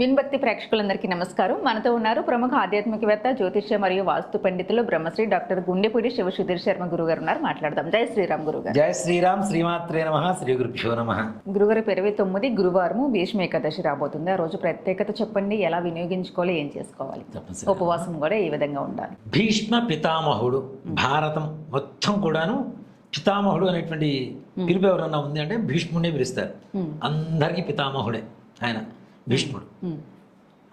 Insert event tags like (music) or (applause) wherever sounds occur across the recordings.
విన్భక్తి ప్రేక్షకులందరికీ నమస్కారం. మనతో ఉన్నారు ప్రముఖ ఆధ్యాత్మికవేత్త జ్యోతిష్య మరియు వాస్తు పండితులు బ్రహ్మశ్రీ డాక్టర్ గుండెపూడి శివసుధీర్ శర్మ గురుగారు ఉన్నారు. మాట్లాడదాం. జై శ్రీరామ్ గురుగారు. జయ శ్రీరామ్. శ్రీమాత్రే నమ. శ్రీ గురుభ్యో నమ. గురుగారు ఇరవై తొమ్మిది గురువారము భీష్మ ఏకాదశి రాబోతుంది. ఆ రోజు ప్రత్యేకత చెప్పండి. ఎలా వినియోగించుకోవాలి? ఏం చేసుకోవాలి. ఉపవాసం కూడా ఈ విధంగా ఉండాలి. భీష్మ పితామహుడు భారతం మొత్తం కూడాను పితామహుడు అనేటువంటి పిలుపు ఎవరన్నా ఉంది అంటే భీష్ముడినే పిలుస్తారు. అందరికీ పితామహుడే ఆయన. భీష్ముడు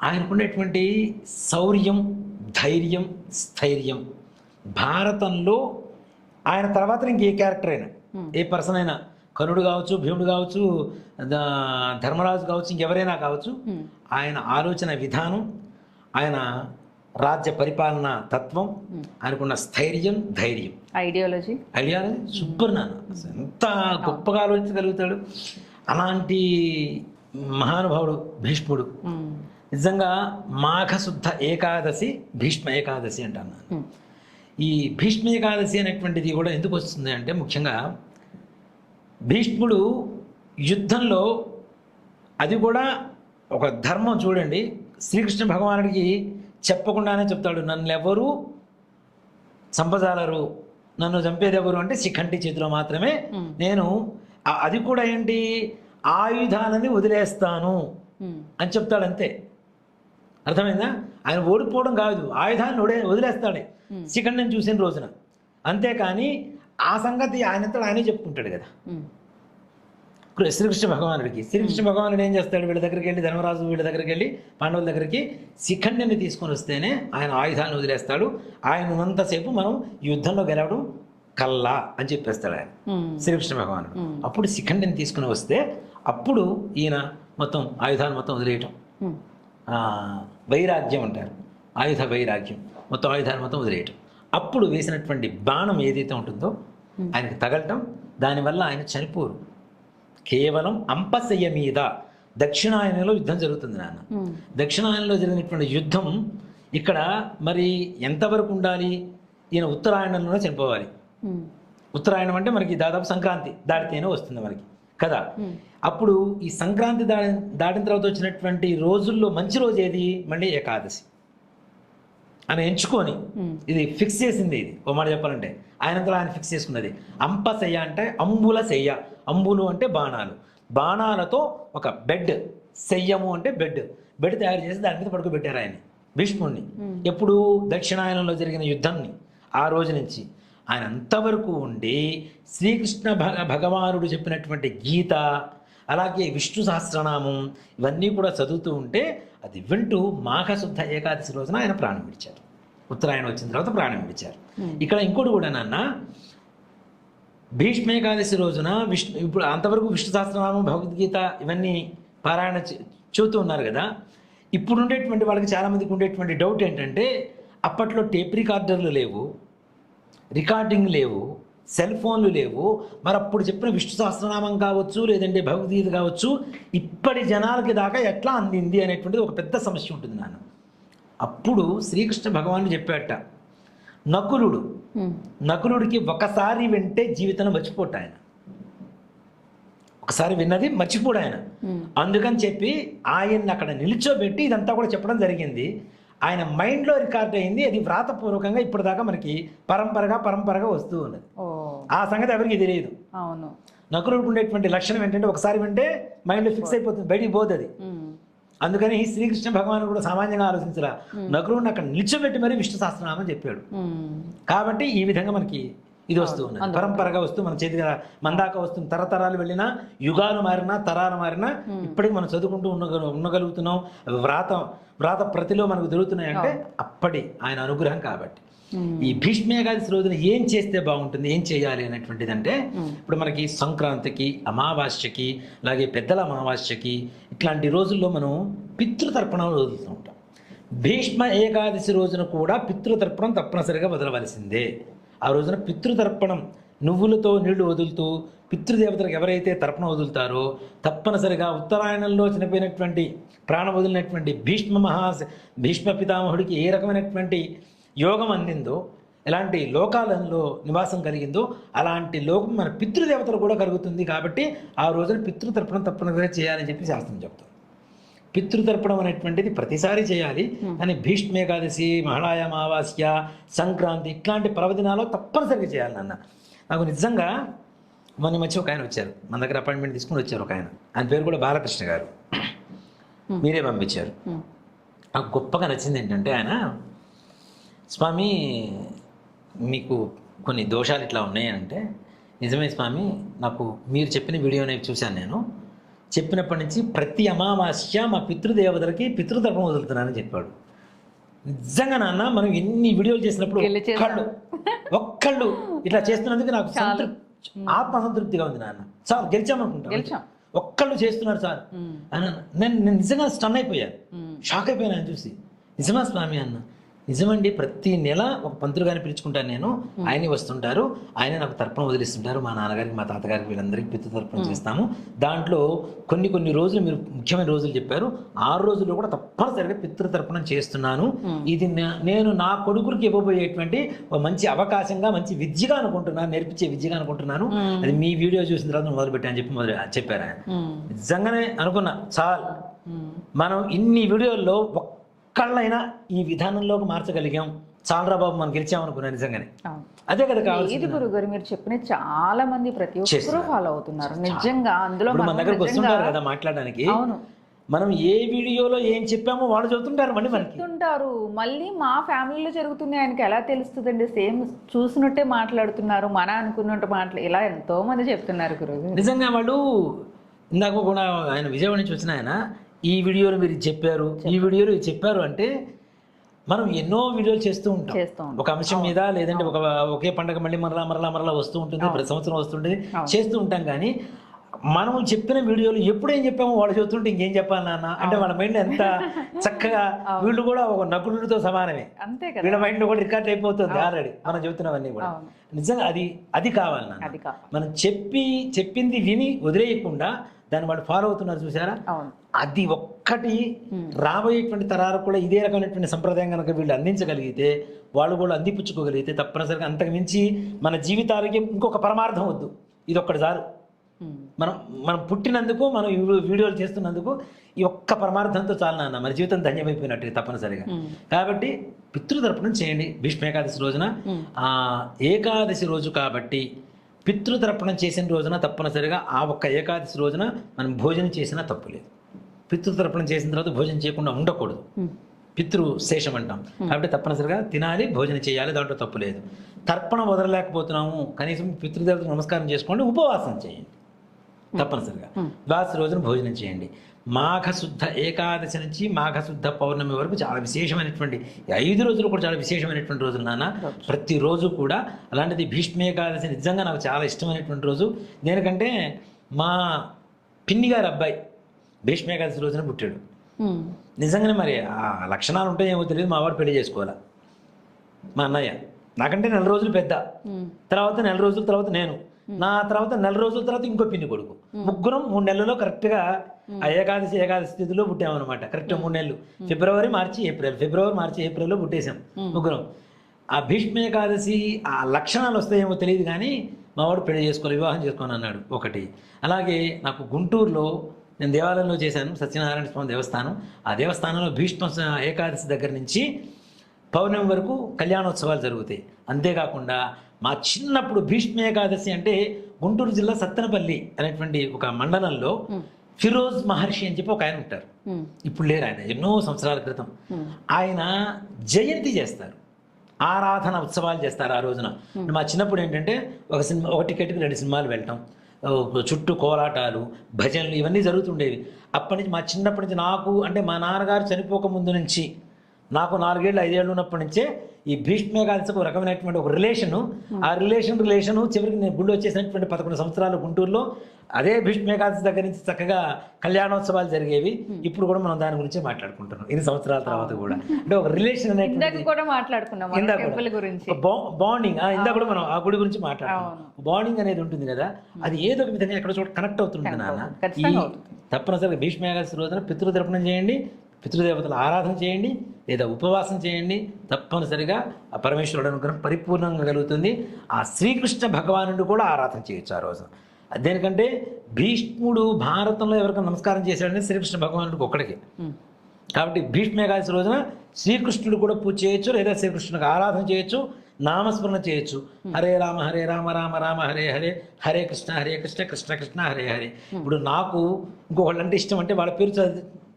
ఆయనకున్నటువంటి శౌర్యం ధైర్యం స్థైర్యం. భారతంలో ఆయన తర్వాత ఇంకే క్యారెక్టర్ అయినా. ఏ పర్సన్ అయినా. కనుడు కావచ్చు భీముడు కావచ్చు ధర్మరాజు కావచ్చు ఇంకెవరైనా కావచ్చు. ఆయన ఆలోచన విధానం ఆయన రాజ్య పరిపాలన తత్వం ఆయనకున్న స్థైర్యం ధైర్యం. ఐడియాలజీ ఐడియా సూపర్ నాన్న. ఎంత గొప్పగా ఆలోచించగలుగుతాడు. అలాంటి మహానుభావుడు భీష్ముడు. నిజంగా మాఘశుద్ధ ఏకాదశి భీష్మ ఏకాదశి అంటాను ఈ భీష్మ ఏకాదశి అనేటువంటిది కూడా ఎందుకు వస్తుంది అంటే ముఖ్యంగా భీష్ముడు యుద్ధంలో అది కూడా ఒక ధర్మం చూడండి. శ్రీకృష్ణ భగవానుడికి చెప్పకుండానే చెప్తాడు నన్ను ఎవరు చంపజాలరు? నన్ను చంపేది ఎవరు అంటే శిఖంటి చేతిలో మాత్రమే నేను. అది కూడా ఏంటి? ఆయుధాలని వదిలేస్తాను అని చెప్తాడు అంతే అర్థమైందా? ఆయన ఓడిపోవడం కాదు ఆయుధాన్ని వడే వదిలేస్తాడే. శిఖండిని చూసిన రోజున. అంతేకాని ఆ సంగతి ఆయనతో ఆయనే చెప్పుకుంటాడు కదా. శ్రీకృష్ణ భగవానుడికి. శ్రీకృష్ణ భగవానుడు ఏం చేస్తాడు? వీళ్ళ దగ్గరికి వెళ్ళి ధర్మరాజు వీళ్ళ దగ్గరికి వెళ్ళి పాండవుల దగ్గరికి శిఖండిని తీసుకొని వస్తేనే ఆయన ఆయుధాన్ని వదిలేస్తాడు. ఆయన ఉన్నంతసేపు మనం యుద్ధంలో గెలవడం కల్లా అని చెప్పేస్తాడు ఆయన. శ్రీకృష్ణ భగవానుడు. అప్పుడు శిఖండిని తీసుకుని వస్తే అప్పుడు ఈయన మొత్తం ఆయుధాన్ని మొత్తం వదిలేయటం. వైరాగ్యం అంటారు. ఆయుధ వైరాగ్యం. మొత్తం ఆయుధాన్ని మొత్తం వదిలేయటం. అప్పుడు వేసినటువంటి బాణం ఏదైతే ఉంటుందో ఆయనకి తగలటం. దానివల్ల ఆయన చనిపోరు. కేవలం అంపశయ్య మీద దక్షిణాయనంలో యుద్ధం జరుగుతుంది నాన్న. దక్షిణాయనంలో జరిగినటువంటి యుద్ధం ఇక్కడ మరి ఎంతవరకు ఉండాలి? ఈయన ఉత్తరాయణంలోనే చనిపోవాలి. ఉత్తరాయణం అంటే మనకి దాదాపు సంక్రాంతి దాటితేనే వస్తుంది మనకి కదా? అప్పుడు ఈ సంక్రాంతి దాడి దాటిన తర్వాత వచ్చినటువంటి రోజుల్లో మంచి రోజు ఏది? మళ్ళీ ఏకాదశి. అని ఎంచుకొని ఇది ఫిక్స్ చేసింది ఇది. ఓ మాట చెప్పాలంటే ఆయనంతలో ఆయన ఫిక్స్ చేసుకున్నది. అంపశయ్య అంటే అంబుల శయ్య. అంబులు అంటే బాణాలు. బాణాలతో ఒక బెడ్ శయ్యము అంటే బెడ్ బెడ్ తయారు చేసి దాని మీద పడుకోబెట్టారు ఆయన భీష్ముడిని. ఎప్పుడు దక్షిణాయనంలో జరిగిన యుద్ధాన్ని ఆ రోజు నుంచి ఆయన అంతవరకు ఉండి శ్రీకృష్ణ భగ భగవానుడు చెప్పినటువంటి గీత అలాగే విష్ణు సహస్రనామం ఇవన్నీ కూడా చదువుతూ ఉంటే అది వింటూ మాఘశుద్ధ ఏకాదశి రోజున ఆయన ప్రాణం విడిచారు. ఉత్తరాయణం వచ్చిన తర్వాత ప్రాణం విడిచారు. ఇక్కడ ఇంకోటి కూడా నాన్న భీష్మ ఏకాదశి రోజున విష్ణు ఇప్పుడు అంతవరకు విష్ణు సహస్రనామం భగవద్గీత ఇవన్నీ పారాయణ చే- చెబుతూ ఉన్నారు కదా. ఇప్పుడు ఉండేటువంటి వాళ్ళకి చాలామందికి ఉండేటువంటి డౌట్ ఏంటంటే అప్పట్లో టేప్ రికార్డర్లు లేవు. రికార్డింగ్ లేవు సెల్ ఫోన్లు లేవు మరి అప్పుడు చెప్పిన విష్ణు సహస్రనామం కావచ్చు లేదంటే భగవద్గీత కావచ్చు ఇప్పటి జనాలకి దాకా ఎట్లా అందింది అనేటువంటిది ఒక పెద్ద సమస్య ఉంటుంది నాన్న. అప్పుడు శ్రీకృష్ణ భగవానుడు చెప్పాట నకులుడు నకులుడికి ఒకసారి వింటే జీవితంలో మర్చిపోట ఆయన. ఒకసారి విన్నది మర్చిపోడు ఆయన. అందుకని చెప్పి ఆయన్ని అక్కడ నిల్చోబెట్టి ఇదంతా కూడా చెప్పడం జరిగింది. ఆయన మైండ్లో రికార్డ్ అయింది అది వ్రాతపూర్వకంగా ఇప్పటిదాకా మనకి పరంపరగా పరంపరగా వస్తూ ఉన్నది. ఆ సంగతి ఎవరికి తెలియదు. అవును. నకులుడికి ఉండేటువంటి లక్షణం ఏంటంటే ఒకసారి వింటే మైండ్లో ఫిక్స్ అయిపోతుంది బయటికి పోతుంది అది అందుకని శ్రీకృష్ణ భగవానుడు కూడా సామాన్యంగా ఆలోచించరా నకులుడిని అక్కడ నిల్చోబెట్టి మరీ విష్ణు సహస్రనామం చెప్పాడు. కాబట్టి ఈ విధంగా మనకి ఇది వస్తూ ఉన్నది. పరంపరగా వస్తూ మన చేతిగా మందాక వస్తుంది తరతరాలు వెళ్ళినా యుగాలు మారినా తరాలు మారినా ఇప్పటికి మనం చదువుకుంటూ ఉండగ ఉండగలుగుతున్నాం. వ్రాత వ్రాత ప్రతిలో మనకు దొరుకుతున్నాయి అంటే అప్పటి ఆయన అనుగ్రహం కాబట్టి. ఈ భీష్మ ఏకాదశి రోజున ఏం చేస్తే బాగుంటుంది ఏం చేయాలి అనేటువంటిది అంటే ఇప్పుడు మనకి సంక్రాంతికి అమావాస్యకి అలాగే పెద్దల అమావాస్యకి ఇట్లాంటి రోజుల్లో మనం పితృతర్పణాలు వదులుతూ ఉంటాం. భీష్మ ఏకాదశి రోజున కూడా పితృతర్పణం తప్పనిసరిగా వదలవలసిందే. ఆ రోజున పితృతర్పణం నువ్వులతో నీళ్ళు వదులుతూ పితృదేవతలకు ఎవరైతే తర్పణ వదులుతారో తప్పనిసరిగా ఉత్తరాయణంలో చనిపోయినటువంటి ప్రాణం వదిలినటువంటి భీష్మ మహా భీష్మ పితామహుడికి ఏ రకమైనటువంటి యోగం అందిందో ఎలాంటి లోకాలలో నివాసం కలిగిందో అలాంటి లోకం మన పితృదేవతలు కూడా కలుగుతుంది కాబట్టి ఆ రోజున పితృతర్పణం తప్పనిసరిగా చేయాలని చెప్పి శాస్త్రం చెప్తుంది. పితృతర్పణం అనేటువంటిది ప్రతిసారి చేయాలి. కానీ భీష్మ ఏకాదశి మహాళాయ అమావాస్య సంక్రాంతి ఇట్లాంటి పర్వదినాల్లో తప్పనిసరిగా చేయాలి నాన్న. నాకు నిజంగా మొన్న మధ్య ఒక ఆయన వచ్చారు. మన దగ్గర అపాయింట్మెంట్ తీసుకుని వచ్చారు ఒక ఆయన. ఆయన పేరు కూడా బాలకృష్ణ గారు. మీరే పంపించారు. నాకు గొప్పగా నచ్చింది ఏంటంటే ఆయన స్వామి మీకు కొన్ని దోషాలు ఇట్లా ఉన్నాయి అంటే నిజమే స్వామి నాకు మీరు చెప్పిన వీడియోని చూశాను నేను. చెప్పినప్పటి నుంచి ప్రతి అమావాస్య మా పితృదేవతలకి పితృతర్పం వదులుతున్నానని చెప్పాడు. నిజంగా నాన్న మనం ఎన్ని వీడియోలు చేసినప్పుడు. ఒక్కళ్ళు ఒక్కళ్ళు ఇట్లా చేస్తున్నందుకు నాకు సంతృప్తి ఆత్మ సంతృప్తిగా ఉంది నాన్న సార్ గెలిచామనుకుంటా గెలిచాం. ఒక్కళ్ళు చేస్తున్నారు సార్. అని. నేను నిజంగా స్టన్ అయిపోయాను. షాక్ అయిపోయాను ఆయన చూసి నిజమా స్వామి అన్న నిజమండి ప్రతి నెల ఒక పంతులు గారిని పిలుచుకుంటాను నేను. ఆయనే వస్తుంటారు. ఆయన నాకు తర్పణ వదిలిస్తుంటారు. మా నాన్నగారికి మా తాతగారికి వీళ్ళందరికీ పితృ తర్పణ చేస్తాము. దాంట్లో కొన్ని కొన్ని రోజులు మీరు ముఖ్యమైన రోజులు చెప్పారు. ఆరు రోజుల్లో కూడా తప్పనిసరిగా పితృ తర్పణం చేస్తున్నాను. ఇది నేను నా కొడుకురికి ఇవ్వబోయేటువంటి ఒక మంచి అవకాశంగా మంచి విద్యగా అనుకుంటున్నాను నేర్పించే విద్యగా అనుకుంటున్నాను. అది మీ వీడియో చూసిన తర్వాత మొదలు పెట్టాను చెప్పి మొదలు చెప్పారు ఆయన. నిజంగానే అనుకున్నా చాలు. మనం ఇన్ని వీడియోల్లో ఒక్కళ్ళైనా ఈ విధానంలోకి మార్చగలిగాం. చాలరా బాబు మనం గెలిచామనుకున్నా నిజంగానే. అదే కదా కావాలి ఇది గురుగారు మీరు చెప్పిన చాలా మంది ప్రతి ఒక్కరూ. ఫాలో అవుతున్నారు. నిజంగా అందులో మన దగ్గరకు వస్తుంటారు కదా మాట్లాడడానికి. అవును. మనం ఏ వీడియోలో ఏం చెప్పామో వాళ్ళు చెబుతుంటారు మళ్ళీ మనకి. చెప్తుంటారు మళ్ళీ మా ఫ్యామిలీలో జరుగుతుంది ఆయనకి ఎలా తెలుస్తుందండి? సేమ్ చూసినట్టే మాట్లాడుతున్నారు. మన అనుకున్నట్టు మాట్లా ఇలా ఎంతో మంది చెప్తున్నారు గురువు నిజంగా వాళ్ళు ఇందాక కూడా ఆయన విజయవాడ నుంచి వచ్చిన ఆయన ఈ వీడియోలో మీరు చెప్పారు ఈ వీడియోలో చెప్పారు అంటే మనం ఎన్నో వీడియోలు చేస్తూ ఉంటాం. ఒక అంశం మీద లేదంటే ఒక ఒకే పండగ మళ్ళీ మరలా మరలా మరలా వస్తూ ఉంటుంది ప్రతి సంవత్సరం వస్తుంటుంది. చేస్తూ ఉంటాం కానీ మనం చెప్పిన వీడియోలు ఎప్పుడేం చెప్పామో వాళ్ళు చెబుతుంటే ఇంకేం చెప్పాలి నాన్న? అంటే వాళ్ళ మైండ్ ఎంత (laughs) చక్కగా వీళ్ళు కూడా ఒక నకులుడితో సమానమే. వీళ్ళ మైండ్ కూడా రికార్డ్ అయిపోతుంది ఆల్రెడీ మనం చెబుతున్నవన్నీ కూడా. నిజంగా అది అది కావాలి నాన్న. మనం చెప్పి చెప్పింది విని వదిలేయకుండా దాన్ని వాళ్ళు ఫాలో అవుతున్నారు చూసారా అది ఒక్కటి రాబోయేటువంటి తరాలకు కూడా ఇదే రకమైనటువంటి సంప్రదాయం కనుక వీళ్ళు అందించగలిగితే వాళ్ళు కూడా అందిపుచ్చుకోగలిగితే తప్పనిసరిగా అంతకు మించి మన జీవితాలకి ఇంకొక పరమార్థం వద్దు. ఇది ఒక్కటి చాలు. మనం మనం పుట్టినందుకు మనం వీడియోలు చేస్తున్నందుకు ఈ ఒక్క పరమార్థంతో చాలు నాన్న. మన జీవితం ధన్యమైపోయినట్టు తప్పనిసరిగా. కాబట్టి పితృతర్పణం చేయండి. భీష్మ ఏకాదశి రోజున ఆ ఏకాదశి రోజు కాబట్టి పితృతర్పణం చేసిన రోజున తప్పనిసరిగా ఆ ఒక్క ఏకాదశి రోజున మనం భోజనం చేసినా తప్పు లేదు. పితృతర్పణం చేసిన తర్వాత భోజనం చేయకుండా ఉండకూడదు. పితృ శేషం అంటాం. కాబట్టి తప్పనిసరిగా తినాలి భోజనం చేయాలి దాంట్లో తప్పు లేదు. తర్పణ వదలలేకపోతున్నాము. కనీసం పితృదేవతకు నమస్కారం చేసుకోండి ఉపవాసం చేయండి. తప్పనిసరిగా. ద్వాదశి రోజున భోజనం చేయండి. మాఘ శుద్ధ ఏకాదశి నుంచి మాఘ శుద్ధ పౌర్ణమి వరకు చాలా విశేషమైనటువంటి ఐదు రోజులు కూడా చాలా విశేషమైనటువంటి రోజులు నాన్న. ప్రతిరోజు కూడా అలాంటిది భీష్మ ఏకాదశి నిజంగా నాకు చాలా ఇష్టమైనటువంటి రోజు. దేనికంటే మా పిన్ని గారి అబ్బాయి భీష్మ ఏకాదశి రోజున పుట్టాడు. నిజంగానే మరి ఆ లక్షణాలు ఉంటాయేమో తెలియదు మా వాడు పెళ్ళి చేసుకోవాలా? మా అన్నయ్య. నాకంటే నెల రోజులు పెద్ద. తర్వాత నెల రోజుల తర్వాత నేను. నా తర్వాత నెల రోజుల తర్వాత ఇంకో పిన్ని కొడుకు. ముగ్గురం మూడు నెలల్లో కరెక్ట్గా ఆ ఏకాదశి ఏకాదశి స్థితిలో పుట్టామన్నమాట. కరెక్ట్ మూడు నెలలు. ఫిబ్రవరి మార్చి ఏప్రిల్. ఫిబ్రవరి మార్చి ఏప్రిల్లో పుట్టేశాం ముగ్గురం. ఆ భీష్మ ఏకాదశి ఆ లక్షణాలు వస్తాయేమో తెలియదు కానీ మా వాడు పెళ్ళి చేసుకోవాలి వివాహం చేసుకోని అన్నాడు ఒకటి. అలాగే నాకు గుంటూరులో నేను దేవాలయంలో చేశాను సత్యనారాయణ స్వామి దేవస్థానం. ఆ దేవస్థానంలో భీష్మ ఏకాదశి దగ్గర నుంచి పౌర్ణమి వరకు కళ్యాణోత్సవాలు జరుగుతాయి. అంతేకాకుండా మా చిన్నప్పుడు భీష్మ ఏకాదశి అంటే గుంటూరు జిల్లా సత్తెనపల్లి అనేటువంటి ఒక మండలంలో ఫిరోజ్ మహర్షి అని చెప్పి ఒక ఆయన ఉంటారు. ఇప్పుడు లేరు ఆయన ఎన్నో సంవత్సరాల క్రితం. ఆయన జయంతి చేస్తారు. ఆరాధన ఉత్సవాలు చేస్తారు ఆ రోజున. మా చిన్నప్పుడు ఏంటంటే ఒక సినిమా ఒక టికెట్కి రెండు సినిమాలు వెళ్ళటం చుట్టూ కోలాటాలు భజనలు ఇవన్నీ జరుగుతుండేవి. అప్పటి నుంచి మా చిన్నప్పటి నుంచి నాకు అంటే మా నాన్నగారు చనిపోక ముందు నుంచి నాకు నాలుగేళ్ళు ఐదేళ్ళు ఉన్నప్పటి నుంచే ఈ భీష్మేకాదశికి ఒక రకమైనటువంటి ఒక రిలేషను ఆ రిలేషన్ రిలేషను చివరికి నేను గుళ్ళు వచ్చేసినటువంటి పదకొండు సంవత్సరాలు గుంటూరులో అదే భీష్మేకాదశి దగ్గర నుంచి చక్కగా కళ్యాణోత్సవాలు జరిగేవి. ఇప్పుడు కూడా మనం దాని గురించే మాట్లాడుకుంటున్నాం. ఇన్ని సంవత్సరాల తర్వాత కూడా. అంటే ఒక రిలేషన్ కూడా మాట్లాడుకున్నాం బా- బాండింగ్ ఆ, ఇందాక కూడా మనం ఆ గుడి గురించి మాట్లాడుతున్నాం బాండింగ్ అనేది ఉంటుంది కదా. అది ఏదో ఒక విధంగా ఎక్కడ చోట కనెక్ట్ అవుతుంది. నాన్న. తప్పనిసరిగా భీష్మ ఏకాదశి రోజున పితృతర్పణం చేయండి పితృదేవతల ఆరాధన చేయండి లేదా ఉపవాసం చేయండి. తప్పనిసరిగా ఆ పరమేశ్వరుడు అనుగ్రహం పరిపూర్ణంగా కలుగుతుంది. ఆ శ్రీకృష్ణ భగవానుడు కూడా ఆరాధన చేయొచ్చు ఆ రోజు. దేనికంటే భీష్ముడు భారతంలో ఎవరికైనా నమస్కారం చేశాడంటే శ్రీకృష్ణ భగవానుడికి ఒక్కడికి. కాబట్టి భీష్మ ఏకాదశి రోజున శ్రీకృష్ణుడు కూడా పూజ చేయొచ్చు లేదా శ్రీకృష్ణుడికి ఆరాధన చేయొచ్చు నామస్మరణ చేయొచ్చు. హరే రామ హరే రామ రామ రామ హరే హరే హరే కృష్ణ హరే కృష్ణ కృష్ణ కృష్ణ హరే హరే. ఇప్పుడు నాకు ఇంకొకళ్ళు అంటే ఇష్టం అంటే వాళ్ళ పేరు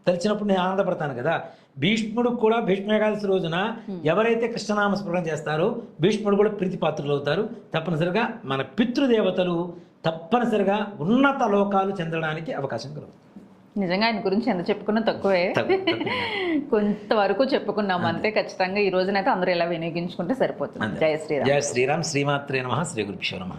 తలిచినప్పుడు నేను ఆనందపడతాను కదా. భీష్ముడు కూడా భీష్మ ఏకాదశి రోజున ఎవరైతే కృష్ణనామస్మరణ చేస్తారో భీష్ముడు కూడా ప్రీతిపాత్రులు అవుతారు. తప్పనిసరిగా మన పితృదేవతలు తప్పనిసరిగా ఉన్నత లోకాలు చెందడానికి అవకాశం కలుగుతుంది. నిజంగా ఆయన గురించి ఎంత చెప్పుకున్నా తక్కువ. కొంతవరకు చెప్పుకున్నాం అంతే. ఖచ్చితంగా ఈ రోజునైతే అందరూ ఇలా వినియోగించుకుంటే సరిపోతుంది. జయ శ్రీరామ్. జయ శ్రీరామ్. శ్రీమాత్రే నమ. శ్రీ గురుభ్యో నమ.